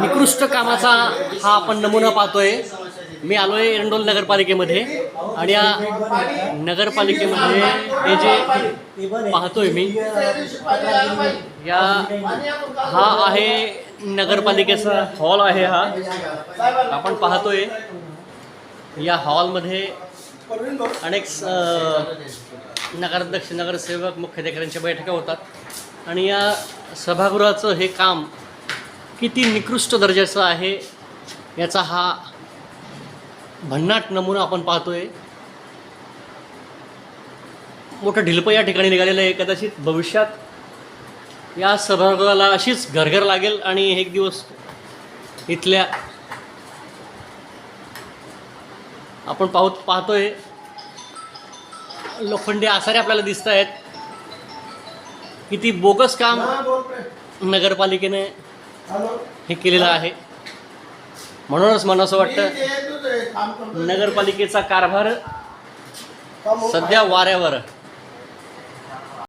निकृष्ट कामाचा हा आपण नमुना पाहतोय. मी आलोय एरंडोल नगरपालिकेमध्ये आणि या नगरपालिकेमध्ये हे जे पाहतोय मी या हा आहे नगरपालिकेचा हॉल आहे हा. आपण पाहतोय या हॉलमध्ये अनेक नगराध्यक्ष नगरसेवक मुख्याधिकाऱ्यांच्या बैठका होतात. आणि या सभागृहाचं हे काम किती निकृष्ट दर्जाचं आहे याचा हा भन्नाट नमुना आपण पाहतोय. मोठं ढिलपं या ठिकाणी निघालेलं आहे. कदाचित भविष्यात या सभागृहाला अशीच घरघर लागेल आणि एक दिवस इथल्या आपण पाहत पाहतोय. लोखंडी आसारे आपल्याला दिसत आहेत किती बोगस काम नगरपालिकेने हे केलेलं आहे. म्हणूनच मला असं वाटतं नगरपालिकेचा कारभार सध्या वाऱ्यावर.